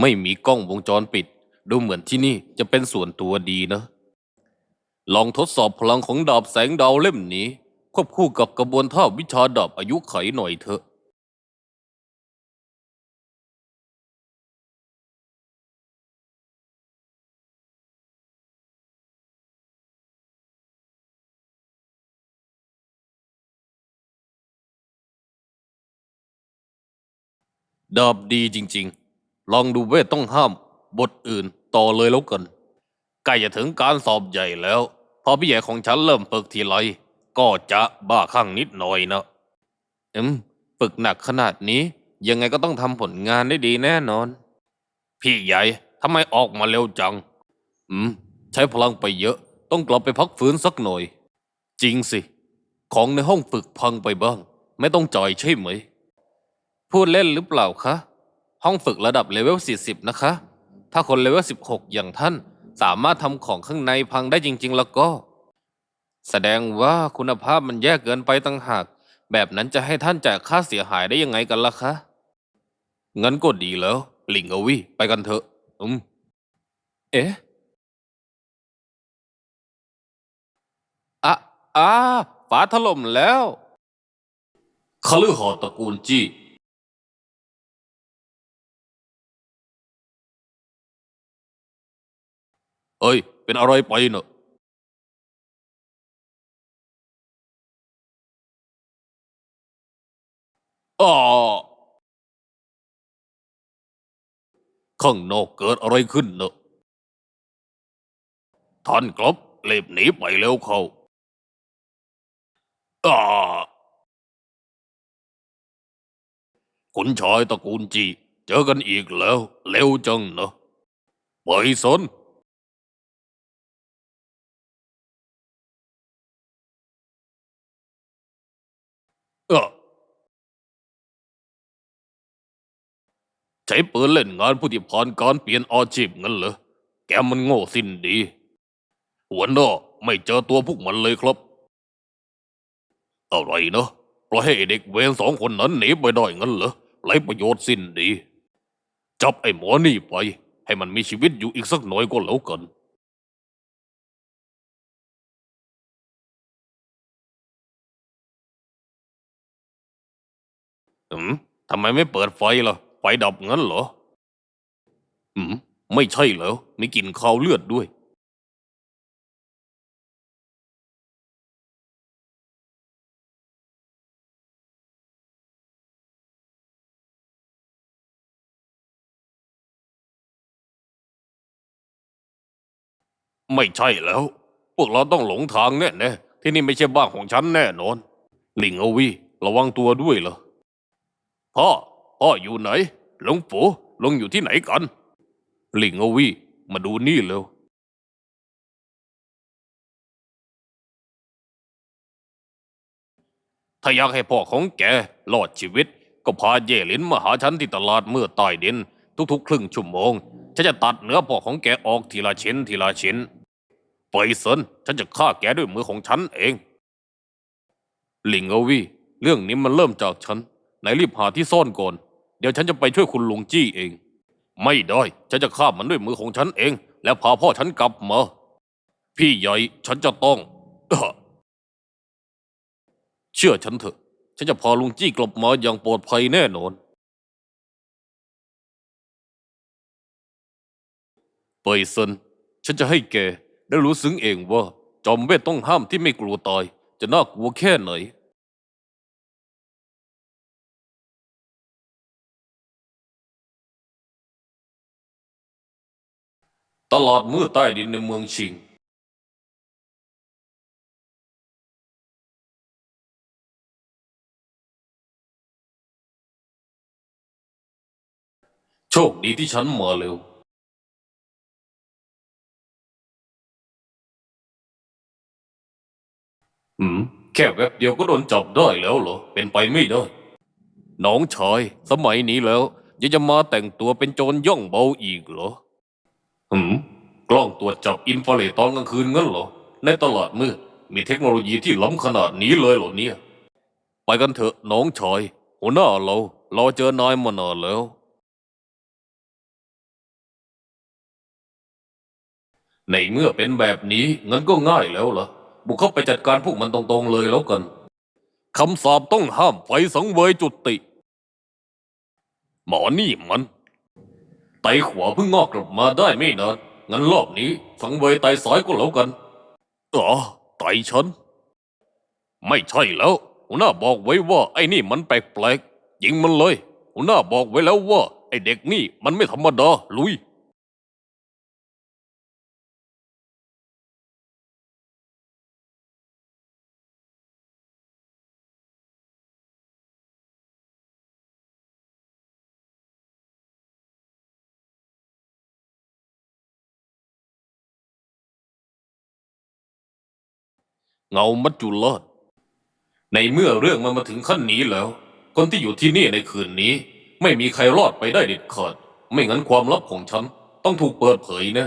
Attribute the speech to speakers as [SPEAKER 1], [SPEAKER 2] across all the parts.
[SPEAKER 1] ไม่มีกล้องวงจรปิด ดูเหมือนที่นี่จะเป็นส่วนตัวดีนะ ลองทดสอบพลังของดาบแสงดาวเล่มนี้ ควบคู่กับกระบวนท่าวิชาดาบอายุไขหน่อยเถอะ ดาบดีจริง ๆ ลองดูเวทต้องห้าม บทอื่นต่อเลยแล้วกัน ใกล้จะถึงการสอบใหญ่แล้ว พอพี่ใหญ่ของฉันเริ่มฝึกทีไรก็จะบ้าข้างนิดหน่อยนะอืมฝึกหนักขนาดนี้ ยังไงก็ต้องทำผลงานได้ดีแน่นอน พี่ใหญ่ทำไมออกมาเร็วจัง อืม ใช้พลังไปเยอะ ต้องกลับไปพักฟื้นสักหน่อย จริงสิ ของในห้องฝึกพังไปบ้าง ไม่ต้องจ่ายใช่ไหม พูดเล่นหรือเปล่าคะ ห้องฝึกระดับเลเวล 40 นะคะ ถ้าคนเลเวล 16 อย่างท่านสามารถทำของข้างในพังได้จริง ๆ แล้วก็ แสดงว่าคุณภาพมันแย่เกินไปตั้งหาก แบบนั้นจะให้ท่านจ่ายค่าเสียหายได้ยังไงกันล่ะคะ งั้นก็ดีแล้วหลิงเอาวิไปกันเถอะ อืม เอ๊ะอะอ่าฝาถล่มแล้วคฤหาสน์ตระกูลจี้ เอ้ย เป็นอะไรไปเนอะอ๋อข้างนอกเกิดอะไรขึ้นเนอะท่านครับเล็บหนีไปแล้วเขาอ่าคุณชายตระกูลจี เจอกันอีกแล้ว เร็วจังเนอะไปสน ใช้ปืนเล่นงานผู้ที่ผ่านการเปลี่ยนอาชีพงั้นเหรอ แกมันโง่สิ้นดี หัวหน้าไม่เจอตัวพวกมันเลยครับ อะไรเนาะปล่อยให้เด็กเวรสองคนนั้นหนีไปได้งั้นเหรอไรประโยชน์สิ้นดี จับไอ้หมอนี่ไป ให้มันมีชีวิตอยู่อีกสักหน่อยก็แล้วกันอืมทำไมไม่เปิดไฟล่ะ ไฟดับงั้นเหรอ อืม ไม่ใช่เหรอ มีกลิ่นคาวเลือดด้วย ไม่ใช่แล้ว พวกเราต้องหลงทางแน่แน่ๆที่นี่ไม่ใช่บ้านของฉันแน่นอน ลิงเอาวีระวังตัวด้วยเหรอ พ่อ พ่ออยู่ไหน หลวงปู่ลงอยู่ที่ไหนกัน หลิงเอาวีมาดูนี่เร็วถ้าอยากให้พ่อของแกรอดชีวิต ก็พาเย่หลินมาหาฉันที่ตลาดเมื่อใต้ดิน ทุกๆ ครึ่งชั่วโมง ฉันจะตัดเนื้อพ่อของแกออกทีละชิ้นทีละชิ้นไปเซินฉันจะฆ่าแกด้วยมือของฉันเอง หลิงเอาวีเรื่องนี้มันเริ่มจากฉันไหนรีบหาที่ซ่อนก่อน เดี๋ยวฉันจะไปช่วยคุณลุงจี้เอง ไม่ได้ฉันจะฆ่ามันด้วยมือของฉันเอง แล้วพาพ่อฉันกลับมา พี่ใหญ่ฉันจะต้อง เชื่อฉันเถอะ ฉันจะพาลุงจี้กลับมาอย่างปลอดภัยแน่นอนเปยเซนฉันจะให้แกได้รู้ซึ้งเองว่า จอมเวทต้องห้ามที่ไม่กลัวตาย จะน่ากลัวแค่ไหน ตลาดมืดใต้ดินในเมืองชิง โชคดีที่ฉันมาเร็วอืม แค่แวบเดียวก็โดนจับได้แล้วเหรอ เป็นไปไม่ได้ น้องชาย สมัยนี้แล้ว ยังจะมาแต่งตัวเป็นโจรย่องเบาอีกเหรอ หืม กล้องตรวจจับอินฟราเรดตอนกลางคืนงั้นเหรอ ในตลาดมืดมีเทคโนโลยีที่ล้ำขนาดนี้เลยเหรอเนี่ย ไปกันเถอะน้องชายหัวหน้าเรารอเจอนายมานานแล้ว ในเมื่อเป็นแบบนี้งั้นก็ง่ายแล้วล่ะ บุกเข้าไปจัดการพวกมันตรงๆเลยแล้วกันคำสาปต้องห้ามไฟสังเวยจุติ หมอนี่มันไตขวาเพิ่งงอกกลับมาได้ไม่นาน งั้นรอบนี้สังเวยไต้สายก็แล้วกันอ๋อไตฉัน ไม่ใช่แล้วหัวหน้าบอกไว้ว่าไอ้นี่มันแปลกๆยิงมันเลยหัวหน้าบอกไว้แล้วว่า ไอ้เด็กนี่มันไม่ธรรมดาลุย เงามัจจุราชในเมื่อเรื่องมันมาถึงขั้นนี้แล้ว คนที่อยู่ที่นี่ในคืนนี้ ไม่มีใครรอดไปได้เด็ดขาด ไม่งั้นความลับของฉันต้องถูกเปิดเผยแน่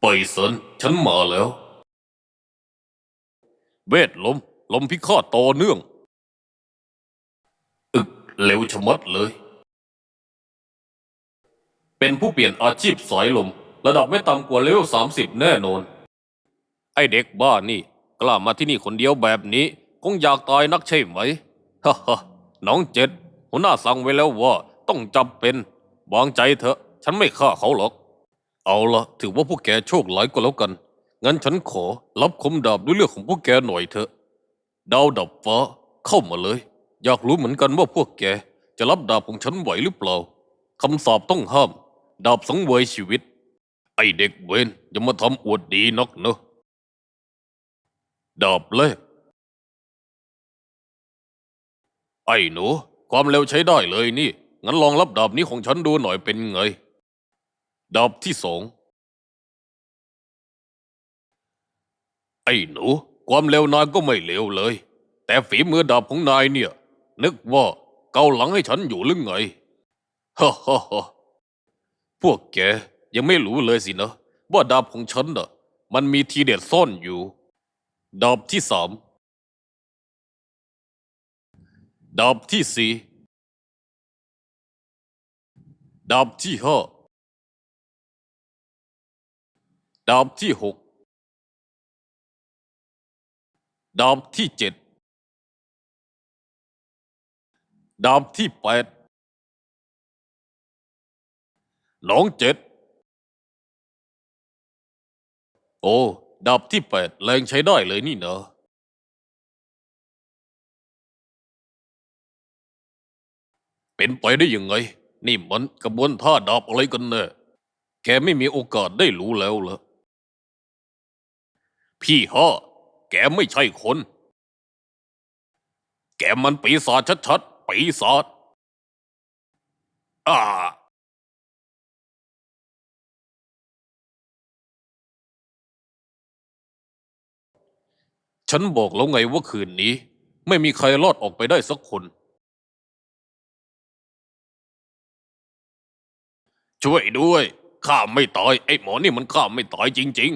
[SPEAKER 1] ไปเซินฉันมาแล้ว เวทลม ลมพิฆาตต่อเนื่อง อึกเร็วชะมัดเลย เป็นผู้เปลี่ยนอาชีพสายลม ระดับไม่ต่ำกว่าเลเวลสามสิบแน่นอน ไอเด็กบ้านี่ กล้ามาที่นี่คนเดียวแบบนี้ คงอยากตายนักใช่ไหมฮ่าฮ่าน้องเจ็ดหัวหน้าสั่งไว้แล้วว่าต้องจับเป็นวางใจเถอะ ฉันไม่ฆ่าเขาหรอก เอาละถือว่าพวกแกโชคร้ายก็แล้วกัน งั้นฉันขอรับคมดาบด้วยเลือดของพวกแกหน่อยเถอะ ดาวดับฟ้าเข้ามาเลย อยากรู้เหมือนกันว่าพวกแกจะรับดาบของฉันไหวหรือเปล่าคำสาปต้องห้าม ดาบสังเวยชีวิต ไอเด็กเวนอย่ามาทำอวดดีนักเนอะดาบแรกไอ้หนู ความเร็วใช้ได้เลยนี่ งั้นลองรับดาบนี้ของฉันดูหน่อยเป็นไง ดาบที่สอง ไอ้หนู ความเร็วนายก็ไม่เร็วเลย แต่ฝีมือดาบของนายเนี่ย นึกว่าเกาหลังให้ฉันอยู่หรือไงฮ่าฮ่าฮ่าพวกแก ยังไม่รู้เลยสินะว่าดาบของฉันน่ะ มันมีทีเด็ดซ่อนอยู่ ดาบที่สามดาบที่สี่ดาบที่ห้าดาบที่หกดาบที่เจ็ดดาบที่แปดน้องเจ็ด โอ้ดาบที่แปดแรงใช้ได้เลยนี่เนอะเป็นไปได้ยังไง นี่มันกระบวนท่าดาบอะไรกันแน่แกไม่มีโอกาสได้รู้แล้วเหรอพี่ฮ่อแกไม่ใช่คน แกมันปีศาจชัดๆปีศาจอ่า ฉันบอกแล้วไงว่าคืนนี้ ไม่มีใครรอดออกไปได้สักคน ช่วยด้วยข้าไม่ตาย ไอ้หมอนี่มันข้าไม่ตายจริง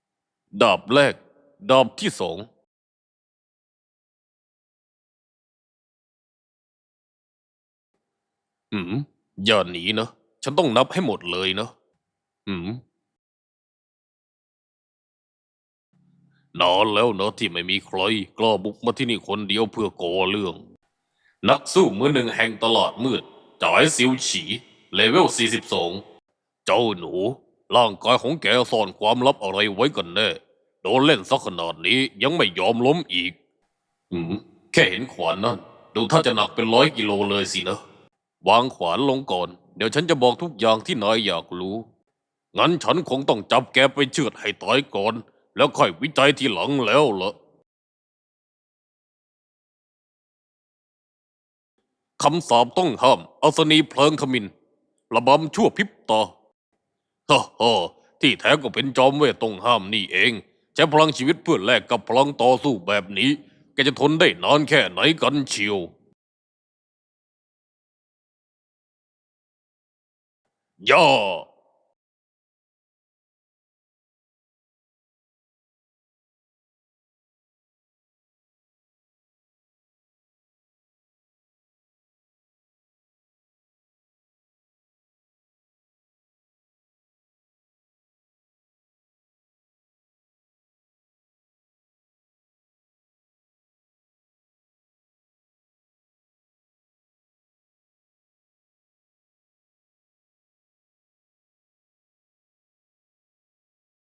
[SPEAKER 1] ๆ ดาบแรก ดาบที่สองอืมอย่าหนีนะ ฉันต้องนับให้หมดเลยนะ อืม นานแล้วเนอะที่ไม่มีใครกล้าบุกมาที่นี่คนเดียวเพื่อก่อเรื่อง นักสู้มือหนึ่งแห่งตลาดมืดจ่ายซิวฉีเลเวล 42 เจ้าหนู ร่างกายของแกซ่อนความลับอะไรไว้กันแน่โดนเล่นสักขนาดนี้ยังไม่ยอมล้มอีก อืม แค่เห็นขวานนั่น ดูถ้าจะหนักเป็นร้อยกิโลเลยสินะ วางขวานลงก่อน เดี๋ยวฉันจะบอกทุกอย่างที่นายอยากรู้ งั้นฉันคงต้องจับแกไปเชือดให้ตายก่อน แล้วค่อยวิจัยทีหลังแล้วล่ะคำสาปต้องห้ามอัศนีเพลิงขมินระบำชั่วพริบตาฮ่าฮ่าที่แท้ก็เป็นจอมเวทต้องห้ามนี่เอง ใช้พลังชีวิตเพื่อแลกกับพลังต่อสู้แบบนี้แกจะทนได้นานแค่ไหนกันเชียวย่า